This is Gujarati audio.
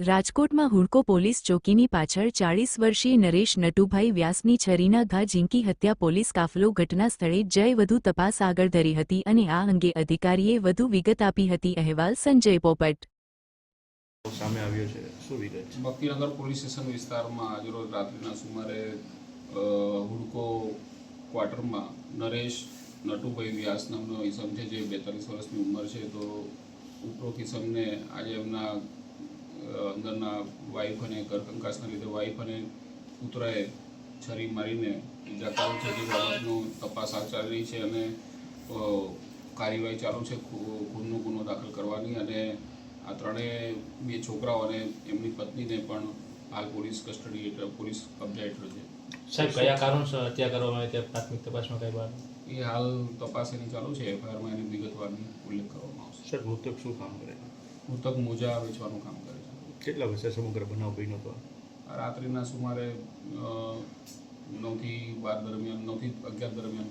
રાજકોટમાં હુડકો પોલીસ ચોકીની પાછળ ચાળીસ વર્ષીય નરેશ નટુભાઈ વ્યાસની છરીના ઘા ઝીંકી હત્યા પોલીસ કાફલો ઘટના સ્થળે જઈ વધુ તપાસ આગળ ધરી હતી અને આ અંગે અધિકારીએ વધુ વિગત આપી હતી અહેવાલ સંજય પોપટ. સામે આવ્યો છે. શું વિગત ભક્તિનગર પોલીસ સ્ટેશન વિસ્તારમાં આજરોજ રાત્રિના સુમારે હુડકો ક્વાર્ટરમાં નરેશ નટુભાઈ વ્યાસ નામનો ઈસમ છે જે બેતાલીસ વર્ષની ઉંમર છે. તો ઉપરોક્ત ઈસમને આજે એમના અંદરના વાઈફ અને ઘરકંકાસના લીધે વાઈફ અને પુત્રએ છરી મારીને કરેલ છે. જે બાબતનું તપાસ ચાલી રહી છે અને કાર્યવાહી ચાલુ છે. ગુનનો ખૂનનો ગુનો દાખલ કરવાની અને આ ત્રણેય બે છોકરાઓ અને એમની પત્નીને પણ હાલ પોલીસ કસ્ટડી હેઠળ પોલીસ કબજા હેઠળ છે. સાહેબ કયા કારણસર હત્યા કરવામાં આવી? તે પ્રાથમિક તપાસમાં કઈ વાત એ હાલ તપાસ એની ચાલુ છે. એફઆઈઆરમાં એની વિગતવારની ઉલ્લેખ કરવામાં આવશે. સર મૃતક શું કામ કરે? મૃતક મોજા વેચવાનું કામ કરે છે. કેટલા વર્ષે સમગ્ર બનાવ બન્યો હતો? રાત્રિના સુમારે નવથી બાર દરમિયાન નવથી અગિયાર દરમિયાન